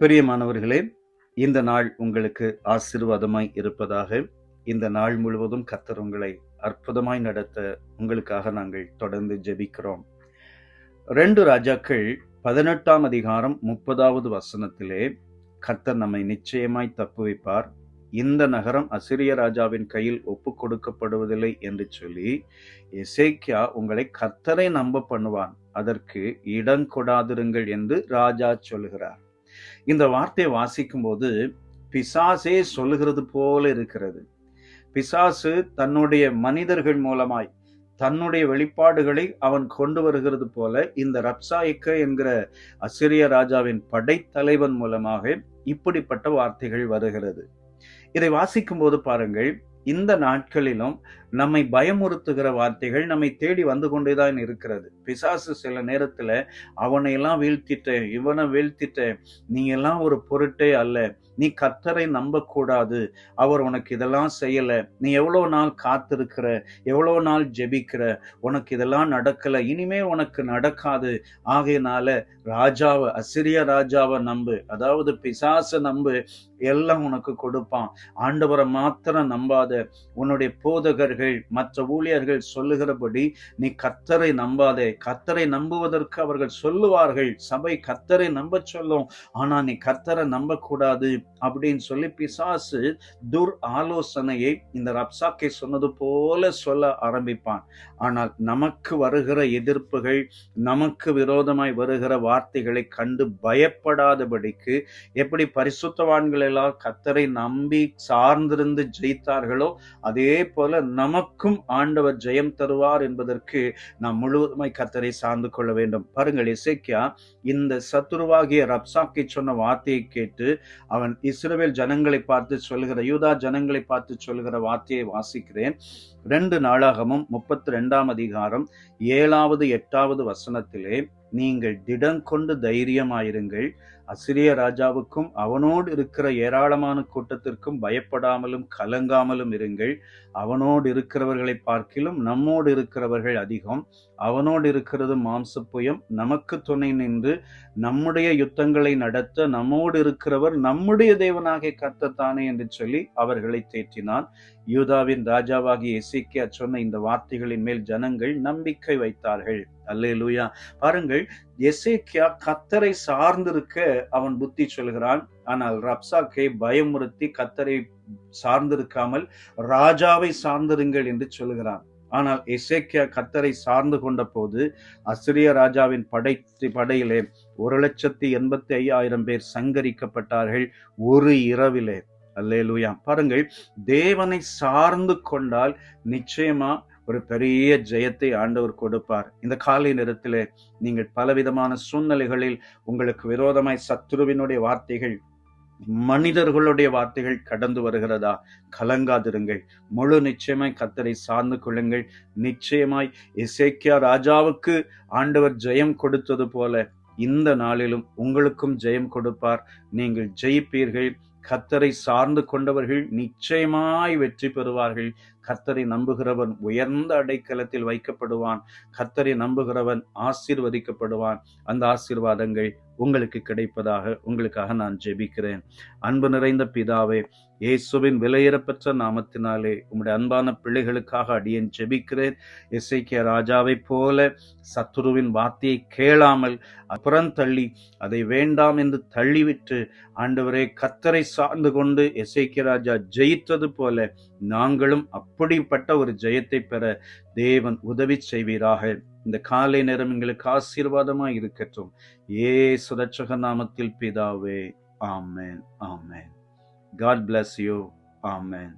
பிரியமானவர்களே இந்த நாள் உங்களுக்கு ஆசீர்வாதமாய் இருப்பதாக. இந்த நாள் முழுவதும் கத்தர் உங்களை அற்புதமாய் நடத்த உங்களுக்காக நாங்கள் தொடர்ந்து ஜெபிக்கிறோம். ரெண்டு ராஜாக்கள் பதினெட்டாம் அதிகாரம் முப்பதாவது வசனத்திலே கர்த்தர் நம்மை நிச்சயமாய் தப்பு வைப்பார். இந்த நகரம் அசிரிய ராஜாவின் கையில் ஒப்பு கொடுக்கப்படுவதில்லை என்று சொல்லி எசேக்கியா உங்களை கர்த்தரை நம்ப பண்ணுவான். அதற்கு இடம் கொடாதிருங்கள் என்று ராஜா சொல்கிறார் இந்த வார்த்தையை வாசிக்கும் போது பிசாசே சொல்லுகிறது போல இருக்கிறது. பிசாசு தன்னுடைய மனிதர்கள் மூலமாய் தன்னுடைய வெளிப்பாடுகளை அவன் கொண்டு வருகிறது போல இந்த ரப்சாயிக்க என்கிற அசிரிய ராஜாவின் படைத்தலைவன் மூலமாக இப்படிப்பட்ட வார்த்தைகள் வருகிறது. இதை வாசிக்கும் போது பாருங்கள் இந்த நாட்களிலும் நம்மை பயமுறுத்துகிற வார்த்தைகள் நம்மை தேடி வந்து கொண்டேதான் இருக்கிறது. பிசாசு சில நேரத்துல அவனை எல்லாம் வீழ்த்திட்ட இவனை வீழ்த்திட்ட நீ எல்லாம் ஒரு பொருட்டே அல்ல. நீ கர்த்தரை நம்ப கூடாது அவர் உனக்கு இதெல்லாம் செய்யல. நீ எவ்வளவு நாள் காத்திருக்கிற? எவ்வளவு நாள் ஜெபிக்கிற? உனக்கு இதெல்லாம் நடக்கல. இனிமே உனக்கு நடக்காது. ஆகையினால ராஜாவை அசிரிய ராஜாவை நம்பு. அதாவது பிசாசை நம்பு எல்லாம் உனக்கு கொடுப்பான். ஆண்டவரை மாத்திரம் நம்பாத உன்னுடைய போதகர்கள் மற்ற ஊழியர்கள் சொல்லுகிறபடி நீ கத்தரை நம்பாதே. கத்தரை நம்புவதற்கு அவர்கள் சொல்லுவார்கள். சபை கத்தரை நம்ப சொல்லும். ஆனா நீ கத்தரை நம்ப கூடாது அப்படின்னு சொல்லி பிசாசு துர் ஆலோசனையை இந்த ரப்சாக்கை சொன்னது போல சொல்ல ஆரம்பிப்பான். ஆனால் நமக்கு வருகிற எதிர்ப்புகள் நமக்கு விரோதமாய் வருகிற வார்த்தைகளை கண்டு பயப்படாதபடிக்கு எப்படி பரிசுத்தவான்கள் எல்லாம் கத்தரை நம்பி சார்ந்திருந்து ஜெயித்தார்களோ அதே போல நமக்கும் ஆண்டவர் ஜெயம் தருவார் என்பதற்கு நாம் முழுவதுமாய் கத்தரை சார்ந்து கொள்ள வேண்டும். பாருங்கள் இசைக்கியா இந்த சத்துருவாகிய ரப்சாக்கை சொன்ன வார்த்தையை கேட்டு அவன் இஸ்ரவேல் ஜனங்களை பார்த்து சொல்கிற யூதா ஜனங்களை பார்த்து சொல்கிற வார்த்தையை வாசிக்கிறேன். ரெண்டு நாளாகமும் முப்பத்தி ரெண்டாம் அதிகாரம் ஏழாவது எட்டாவது வசனத்திலே நீங்கள் திடங்கொண்டு தைரியமாயிருங்கள். அசிரிய ராஜாவுக்கும் அவனோடு இருக்கிற ஏராளமான கூட்டத்திற்கும் பயப்படாமலும் கலங்காமலும் இருங்கள். அவனோடு இருக்கிறவர்களை பார்க்கிலும் நம்மோடு இருக்கிறவர்கள் அதிகம். அவனோடு இருக்கிறது மாம்சப்புயம். நமக்கு துணை நின்று நம்முடைய யுத்தங்களை நடத்த நம்மோடு இருக்கிறவர் நம்முடைய தேவனாக கர்த்தத்தானே என்று சொல்லி அவர்களை தேற்றினான். யூதாவின் ராஜாவாகிய எசேக்கியா சொன்ன இந்த வார்த்தைகளின் மேல் ஜனங்கள் நம்பிக்கை வைத்தார்கள். அல்லே லூயா பாருங்கள் எசேக்கியா கத்தரை சார்ந்திருக்க அவன் புத்தி சொல்கிறான். ஆனால் ரப்சாக்கை பயமுறுத்தி கத்தரை சார்ந்திருக்காமல் ராஜாவை சார்ந்திருங்கள் என்று சொல்கிறான். ஆனால் எசேக்கியா கத்தரை சார்ந்து கொண்ட போது அசிரிய ராஜாவின் படை படையிலே ஒரு லட்சத்தி எண்பத்தி ஐயாயிரம் பேர் சங்கரிக்கப்பட்டார்கள் ஒரு இரவிலே. அல்லேலூயா. பாருங்கள் தேவனை சார்ந்து கொண்டால் நிச்சயமா ஒரு பெரிய ஜெயத்தை ஆண்டவர் கொடுப்பார். இந்த காலை நேரத்திலே நீங்கள் பலவிதமான சூழ்நிலைகளில் உங்களுக்கு விரோதமாய் சத்ருவினுடைய வார்த்தைகள் மனிதர்களுடைய வார்த்தைகள் கடந்து வருகிறதா? கலங்காதிருங்கள். முழு நிச்சயமாய் கத்தரை சார்ந்து கொள்ளுங்கள். நிச்சயமாய் இசைக்கியா ராஜாவுக்கு ஆண்டவர் ஜெயம் கொடுத்தது போல இந்த நாளிலும் உங்களுக்கும் ஜெயம் கொடுப்பார். நீங்கள் ஜெயிப்பீர்கள். கத்தரை சார்ந்து கொண்டவர்கள் நிச்சயமாய் வெற்றி பெறுவார்கள். கர்த்தரை நம்புகிறவன் உயர்ந்த அடைக்கலத்தில் வைக்கப்படுவான். கர்த்தரை நம்புகிறவன் ஆசீர்வதிக்கப்படுவான். அந்த ஆசீர்வாதங்கள் உங்களுக்கு கிடைப்பதாக உங்களுக்காக நான் ஜெபிக்கிறேன். அன்பு நிறைந்த பிதாவே இயேசுவின் விலையேறப்பெற்ற நாமத்தினாலே உங்களுடைய அன்பான பிள்ளைகளுக்காக அடியேன் ஜெபிக்கிறேன். இசைக்கிய ராஜாவைப் போல சத்துருவின் வார்த்தையை கேளாமல் அப்புறம் தள்ளி அதை வேண்டாம் என்று தள்ளிவிட்டு ஆண்டவரே கத்தரை சார்ந்து கொண்டு இசைக்கிய ராஜா ஜெயித்தது போல நாங்களும் அப்படிப்பட்ட ஒரு ஜெயத்தை பெற தேவன் உதவி செய்வீராக. இந்த காலை நேரம் எங்களுக்கு ஆசீர்வாதமாக இருக்கட்டும். ஏ சுரட்சக நாமத்தில் பிதாவே ஆமேன் ஆமேன். God bless you amen.